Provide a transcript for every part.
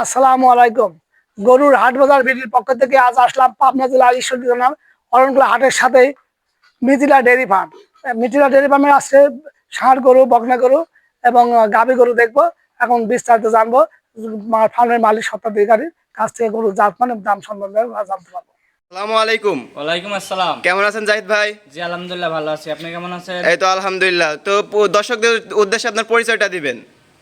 আসসালামু আলাইকুম। গরুর হাট বাজার বিডির পক্ষ থেকে আজ আসলাম পাবনা জেলা ঈশ্বরদী নাম অরণকুলা হাটের সাথে Mithila dairy farm. Mithila dairy ফার্মে আসছে ষাঁড় গরু বকনা গরু এবং গাভী গরু দেখব। এখন বিস্তারিত জানব ফার্মের মালিক সত্তাধিকারীর কাছ থেকে গরু জাত মানে দাম সম্বন্ধে জানতে পারব। আসসালামু আলাইকুম। ওয়ালাইকুম আসসালাম। কেমন আছেন জাহিদ ভাই? জি আলহামদুলিল্লাহ ভালো আছি। আপনি কেমন আছেন? এই তো আলহামদুলিল্লাহ। তো দর্শকদের উদ্দেশ্যে আপনার পরিচয়টা দিবেন।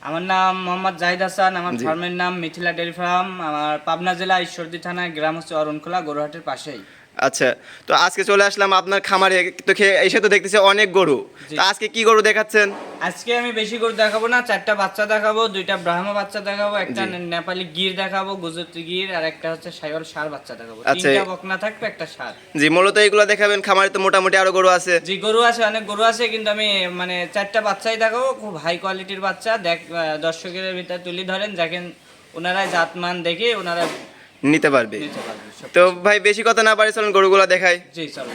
আমার নাম মোহাম্মদ জাহিদ হাসান আমার। ফার্মের নাম মিথিলা ডেরি ফার্ম আমার পাবনা জেলা ঈশ্বরদী থানায় গ্রাম হচ্ছে অরুণখোলা গরুহাটের পাশেই আচ্ছা তো আজকে চলে আসলাম আপনার খামারে। তো এসে তো দেখতেছি অনেক গরু। তো আজকে কি গরু দেখাচ্ছেন? আজকে আমি বেশি গরু দেখাবো না চারটা বাচ্চা দেখাবো দুইটা ব্রাহ্মা বাচ্চা দেখাবো একটা নেপালি গির দেখাবো গুজরাটি গির আর একটা হচ্ছে সাইওয়াল সার বাচ্চা দেখাবো। আচ্ছা। তিনটা বকনা থাকবে একটা সার। জি মূলত এগুলো দেখাবেন খামারে তো মোটামুটি আরও গরু আছে। জি গরু আছে অনেক গরু আছে কিন্তু আমি মানে চারটা বাচ্চাই দেখাবো খুব হাই কোয়ালিটির বাচ্চা। দেখ দর্শকের ভিতরে তুলি ধরেন দেখেন ওনারা জাতমান দেখে ওনারা নিতে পারবে। তো ভাই বেশি কথা না পারি চলুন গরুগুলো দেখাই। জি চলো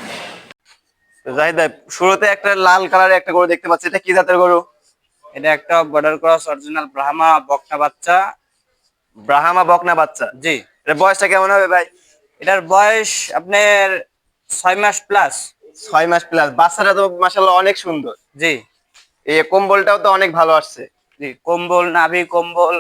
তো জাহিদ ভাই শুরুতে একটা লাল কালারের একটা গরু দেখতে পাচ্ছি। এটা কি জাতের গরু? এটা একটা বর্ডার ক্রস অরিজিনাল ব্রাহ্মা বকনা বাচ্চা। ব্রাহ্মা বকনা বাচ্চা? জি। এর বয়সটা কেমন হবে ভাই? এটার বয়স আপনার ছয় মাস প্লাস ছয় মাস প্লাস বাচ্চাটা তো মাসাল্লাহ অনেক সুন্দর। জি। এই কম্বলটাও তো অনেক ভালো আসছে। জি কম্বল নাভি কম্বল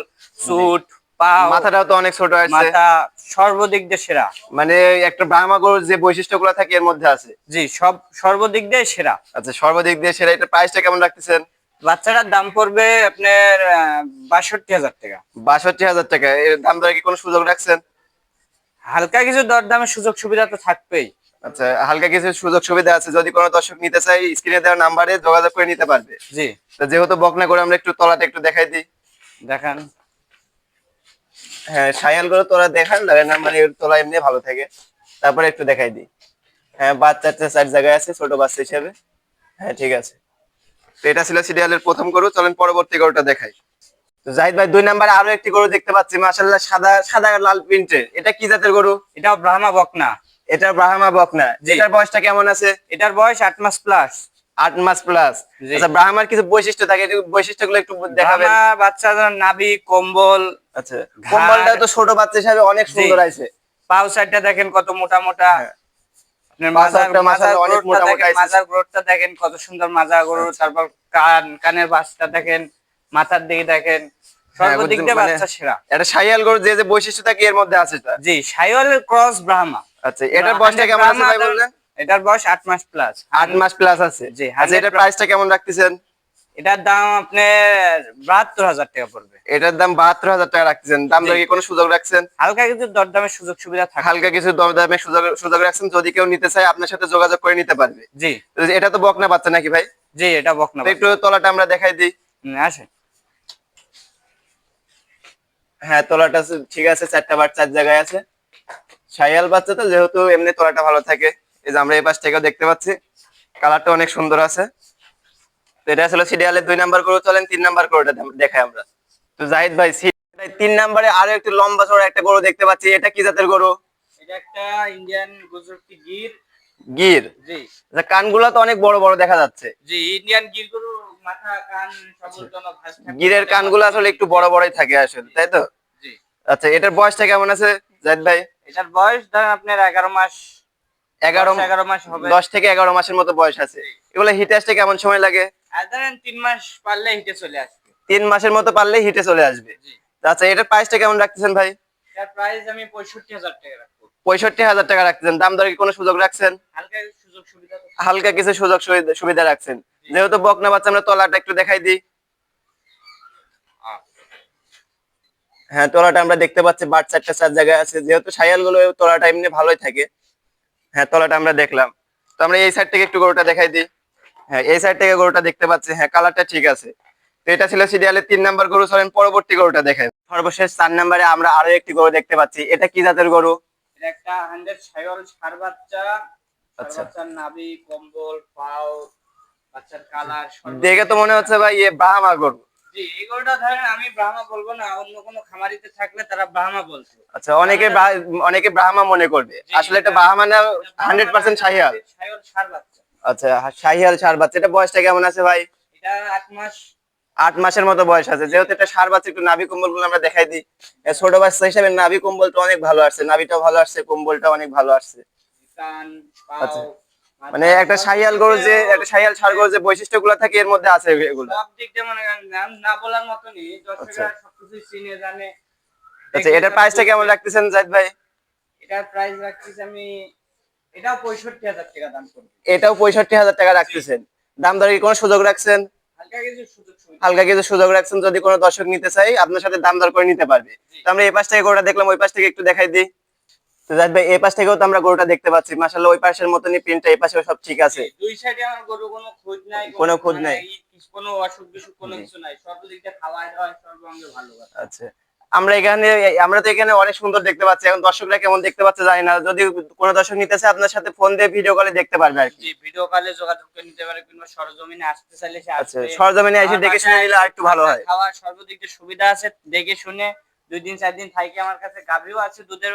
সুট পা মাথাটাও তো অনেক ছোট আছে। মাথা সর্বদিক দিয়ে সেরা। মানে একটা ব্রাহ্মা গরুর যে বৈশিষ্ট্যগুলো থাকে এর মধ্যে আছে? জি সব সর্বদিক দিয়ে সেরা। আচ্ছা সর্বদিক দিয়ে সেটা এটা প্রাইসটা কেমন রাখতেছেন? বাচ্চাটার দাম পড়বে আপনার বাষট্টি হাজার টাকা। বাষট্টি হাজার টাকা এর দাম দরে কি কোনো সুযোগ রাখছেন? হালকা কিছু দরদামের সুযোগ সুবিধা তো থাকবেই। আচ্ছা হালকা কিছু সুযোগ সুবিধা আছে যদি কোনো দর্শক নিতে চাই স্ক্রিনে দেওয়া নাম্বারে যোগাযোগ করে নিতে পারবে। জি। যেহেতু বকনা করে আমরা একটু তলাতে একটু দেখাই দিই। দেখান। হ্যাঁ সায়াল করে তোরা দেখান লাগে না মানে তলা এমনি ভালো থাকে। তারপরে একটু দেখাই দিই। হ্যাঁ বাচ্চা চার চার জায়গায় আছে ছোট বাচ্চা হিসেবে। হ্যাঁ ঠিক আছে। তো এটা ছিল সিরিয়ালের প্রথম গরু চলেন পরবর্তী গরুটা দেখাই। তো জাহিদ ভাই দুই নাম্বারে আরও একটি গরু দেখতে পাচ্ছি মাশাল্লাহ সাদা সাদা লাল প্রিন্টের। এটা কি জাতের গরু? এটা ব্রাহ্মা বকনা। এটা ব্রাহ্মা বকনা। জি। এটার বয়সটা কেমন আছে? এটার বয়স আট মাস প্লাস আট মাস প্লাস আচ্ছা ব্রাহ্মার কিছু বৈশিষ্ট্য থাকে বৈশিষ্ট্যগুলো একটু দেখাবেন। ব্রাহ্মা বাচ্চাদের নাভি কম্বল আচ্ছা কম্বলটা তো ছোট বাচ্চা হিসাবে অনেক সুন্দর আছে। পাও সাইডটা দেখেন কত মোটা মোটা। হ্যাঁ। মাজার গ্রোথটা দেখেন, কত সুন্দর মাজা গরু। আচ্ছা। তারপর কান কানের বাসটা দেখেন মাথার দিকে দেখেন। সর্বদিক দিয়ে মানে- বাচ্চা সেরা। এটা সাইয়াল গরু যে যে বৈশিষ্ট্য থাকে এর মধ্যে আছে জি ক্রস ব্রাহ্মা। আচ্ছা এটার বয়সটা কেমন আছে ভাই বললেন? এটার বয়স আট মাস প্লাস আট মাস প্লাস আছে। জি, আচ্ছা 100 এটার প্রাইসটা কেমন রাখতেছেন? এটার দাম আপনার বাহাত্তর হাজার টাকা পড়বে। এটার দাম বাহাত্তর হাজার টাকা রাখতেছেন। দাম দরে কি কোনো সুযোগ রাখছেন? হালকা কিছু দরদামের সুযোগ সুবিধা থাকে হালকা কিছু দরদামে সুযোগ সুযোগ রাখছেন। যদি কেউ নিতে চায় আপনার সাথে যোগাযোগ করে নিতে পারবে। জি। এটা তো বকনা বাচ্চা নাকি ভাই? জি এটা বকনা একটু তলাটা আমরা দেখাই দিই। হুম, আসে হ্যাঁ তলাটা ঠিক আছে চারটা বার চার জায়গায় আছে। সাইয়াল বাচ্চা তো যেহেতু এমনি তলাটা ভালো থাকে। এই যে আমরা এই পাশ থেকেও দেখতে পাচ্ছি। কালারটা অনেক সুন্দর আছে। তো এটা আসলে সিরিয়ালের দুই নাম্বার করে চলেন তিন নাম্বার করে দেখাই আমরা। তো জাহিদ ভাই তিন নাম্বারে আরও একটু লম্বা চড়া একটা গরু দেখতে পাচ্ছি। এটা কি জাতের গরু? এটা একটা ইন্ডিয়ান গুজরাটি গির। গির? জি। আচ্ছা, কানগুলো তো অনেক বড় বড় দেখা যাচ্ছে। জি ইন্ডিয়ান গির গরু মাথা কান গিরের কানগুলো আসলে একটু বড় বড়ই থাকে আসলে তাই তো? জি। আচ্ছা এটার বয়সটা কেমন আছে জাহিদ ভাই? এটার বয়স ধরেন আপনার এগারো মাস। এগারো এগারো মাস হবে। দশ থেকে এগারো মাসের মতো বয়স আছে। এগুলো হিটে আসতে কেমন সময় লাগে? ধরেন তিন মাস পারলে হিটে চলে আসবে। তিন মাসের মতো পারলে হিটে চলে আসবে। আচ্ছা এটার প্রাইসটা কেমন রাখতেছেন ভাই? এটার প্রাইস আমি পঁয়ষট্টি হাজার টাকা রাখব। পঁয়ষট্টি হাজার টাকা রাখতেছেন। দাম দরে কি কোনো সুযোগ রাখছেন? হালকা সুযোগ সুবিধা হালকা কিছু সুযোগ সুবিধা- রাখছেন। যেহেতু বকনা বাচ্চা আমরা তলাটা একটু দেখাই দিই। হ্যাঁ তলাটা আমরা দেখতে পাচ্ছি বাট চারটা চার জায়গায় আছে। যেহেতু সাইয়ালগুলো তলাটা এমনি ভালোই থাকে। হ্যাঁ তলাটা আমরা দেখলাম। তো আমরা এই সাইড থেকে একটু গরুটা দেখাই দিই। হ্যাঁ এই সাইড থেকে গরুটা দেখতে পাচ্ছি। হ্যাঁ কালারটা ঠিক আছে। তো এটা ছিল সিরিয়ালের তিন নাম্বার গরু। চলেন পরবর্তী গরুটা দেখাই সর্বশেষ চার নাম্বারে আমরা আরও একটি গরু দেখতে পাচ্ছি। এটা কি জাতের গরু? এটা একটা হান্ড্রেড সাইওয়াল সার বাচ্চা। আচ্ছা। বাচ্চার নাভি কম্বল পাও বাচ্চার কালার দেখে তো মনে হচ্ছে ভাই ব্রাহ্মা গরু। এই গরুটা আমি ব্রাহ্মা বলব না অন্য কোনো খামারিতে থাকলে তারা ব্রাহ্মা বলতো আচ্ছা অনেকে অনেকে ব্রাহ্মা মনে করবে। আসলে এটা ব্রাহ্মা না হান্ড্রেড পার্সেন্ট সাইওয়াল সার বাচ্চা। আচ্ছা শাহিয়াল সার বাচ্চা এটা বয়সটা কেমন আছে ভাই? এটা আট মাস। আট মাসের মতো বয়স আছে যেহেতু এটা সার বাচ্চা একটু নাভি কম্বলগুলো আমরা দেখাই দিই। ছোট বাচ্চা হিসেবে নাভি কম্বলটা অনেক ভালো আসছে নাভিটাও ভালো আসছে কম্বলটা অনেক ভালো আসছে। আচ্ছা। মানে একটা সাইয়াল গরু যে একটা সাইয়াল সার গরু যে বৈশিষ্ট্যগুলো থাকে এর মধ্যে আছে এগুলো। সব দিক দিয়ে মনে নাম না বলার মতনই দর্শকরা আচ্ছা। সবকিছু চিনে জানে। আচ্ছা এটার প্রাইসটা কেমন রাখতেছেন জাহিদ ভাই? এটার প্রাইস রাখতেছি আমি এটাও পঁয়ষট্টি হাজার টাকা দাম করব। এটাও পঁয়ষট্টি হাজার টাকা রাখতেছেন। দাম দরে কি কোনো সুযোগ রাখছেন? হালকা কিছু সুযোগ রাখছেন যদি কোনো দর্শক নিতে চাই আপনার সাথে দাম দর করে নিতে পারবে। তো আমরা এই পাশ থেকে গরুটা দেখলাম ওই পাশ থেকে একটু দেখাই দিই। তো জাহিদ ভাই এই পাশ থেকেও তো আমরা গরুটা দেখতে পাচ্ছি। মাসাল্লাহ ওই পাশের মতনই প্রিন্টটা এই পাশেও সব ঠিক আছে। দুই সাইডে আমার গরু কোনো খোঁজ নাই কোনো খোঁজ মানে নাই। কোনো অসুখ বিসুখ কোনো কিছু নাই। সর্বদিক দিয়ে খাওয়া দাওয়া সর্বাঙ্গে ভালো। আচ্ছা। আমরা এখানে আমরা তো এখানে অনেক সুন্দর দেখতে পাচ্ছি। এখন দর্শকরা কেমন দেখতে পাচ্ছে জানি না। যদি কোনো দর্শক নিতে চায় আপনার সাথে ফোন দিয়ে ভিডিও কলে দেখতে পারবে আর কি। ভিডিও কলে যোগাযোগ করে নিতে পারে কিংবা সরজমিনে আসতে চাইলে সে আচ্ছা সরজমিনে এসে দেখে শুনে নিলে আর একটু ভালো হয়। খাওয়ার সর্বদিক সুবিধা আছে দেখে শুনে দুই দিন চার দিন থাকি আমার কাছে গাভীও আছে দুধের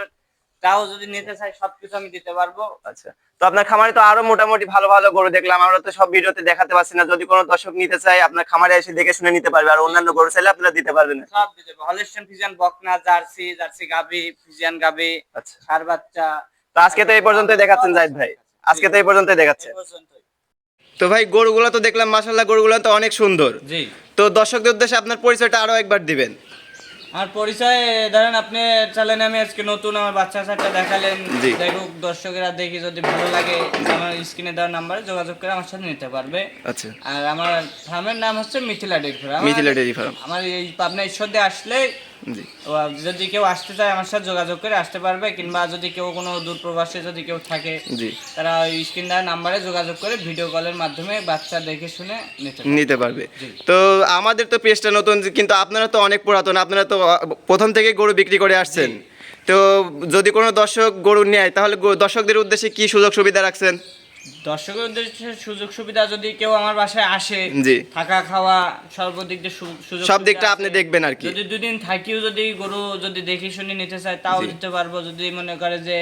তাও যদি নিতে চাই সবকিছু আমি দিতে পারব। আচ্ছা। তো আপনার খামারে তো আরও মোটামুটি ভালো ভালো গরু দেখলাম। আমরা তো সব ভিডিওতে দেখাতে পারছি না। যদি কোনো দর্শক নিতে চায় আপনার খামারে এসে দেখে শুনে নিতে পারবে। আর অন্যান্য গরু চাইলে আপনারা দিতে পারবেন। সব দিতে পারব। হলিস্টেন ফিজিয়ান বকনা জার্সি জার্সি গাভি ফিজিয়ান গাভি আচ্ছা। সার বাচ্চা। তো আজকে তো এই পর্যন্তই দেখাচ্ছেন জাহিদ ভাই। আজকে তো এই পর্যন্তই দেখাচ্ছে। তো ভাই গরুগুলো তো দেখলাম মাসাল্লাহ গরুগুলো তো অনেক সুন্দর। জি। তো দর্শকদের উদ্দেশ্যে আপনার পরিচয়টা আরও একবার দিবেন। আমার পরিচয় ধরেন আপনি চালেন আমি আজকে নতুন আমার বাচ্চা সাথে দেখালেন। দেখুক দর্শকেরা দেখি যদি ভালো লাগে আমার স্ক্রিনে দেওয়ার নাম্বারে যোগাযোগ করে আমার সাথে নিতে পারবে। আচ্ছা। আর আমার ফার্মের নাম হচ্ছে Mithila dairy farm Mithila dairy farm আমার এই পাবনা ঈশ্বরদে আসলে যদি কেউ আসতে চায় আমার সাথে যোগাযোগ করে আসতে পারবে কিংবা যদি কেউ কোনো দূর প্রবাসে যদি কেউ থাকে জি। তারা ওই স্ক্রিন দেওয়ার নাম্বারে যোগাযোগ করে ভিডিও কলের মাধ্যমে বাচ্চা দেখে শুনে নিতে পারবে। তো আমাদের তো পেজটা নতুন কিন্তু আপনারা তো অনেক পুরাতন আপনারা তো প্রথম থেকে গরু বিক্রি করে আসছেন। তো যদি কোনো দর্শক গরু নেয় তাহলে দর্শকদের উদ্দেশ্যে কি সুযোগ সুবিধা রাখছেন? দর্শকের উদ্দেশ্যে সুযোগ সুবিধা যদি কেউ আমার বাসায় আসে জি। থাকা খাওয়া সর্বদিক দিয়ে সুযোগ সব দিকটা আপনি দেখবেন আর কি। যদি দুদিন থাকিও যদি গরু যদি দেখে শুনে নিতে চায় তাও দিতে পারব। যদি মনে করে যে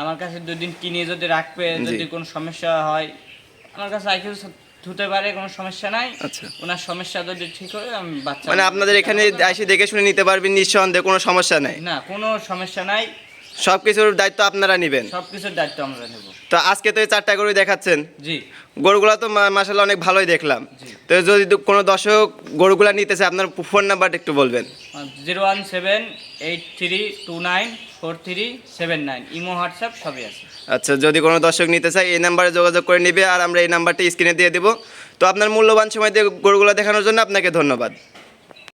আমার কাছে দুদিন কিনে যদি রাখবে যদি কোনো সমস্যা হয় আমার কাছে আইকেও ধুতে পারে কোনো সমস্যা নাই। আচ্ছা। ওনার সমস্যা যদি ঠিক হয় আমি বাচ্চা মানে আপনাদের এখানে এসে দেখে শুনে নিতে পারবেন নিঃসন্দেহে কোনো সমস্যা নেই? না কোনো সমস্যা নাই। সব কিছুর দায়িত্ব আপনারা নেবেন। সবকিছুর দায়িত্ব আমরা নেব। তো আজকে তো এই চারটা গরু দেখাচ্ছেন। জি। গরুগুলো তো মাসাল্লাহ অনেক ভালোই দেখলাম। তো যদি কোনো দর্শক গরুগুলা নিতে চায় আপনার ফোন নাম্বারটা একটু বলবেন। Zero one seven eight three two nine four three seven nine. Imo WhatsApp সবই আছে। আচ্ছা যদি কোনো দর্শক নিতে চায় এই নাম্বারে যোগাযোগ করে নিবে আর আমরা এই নাম্বারটা স্ক্রিনে দিয়ে দেবো। তো আপনার মূল্যবান সময় দিয়ে গরুগুলো দেখানোর জন্য আপনাকে ধন্যবাদ।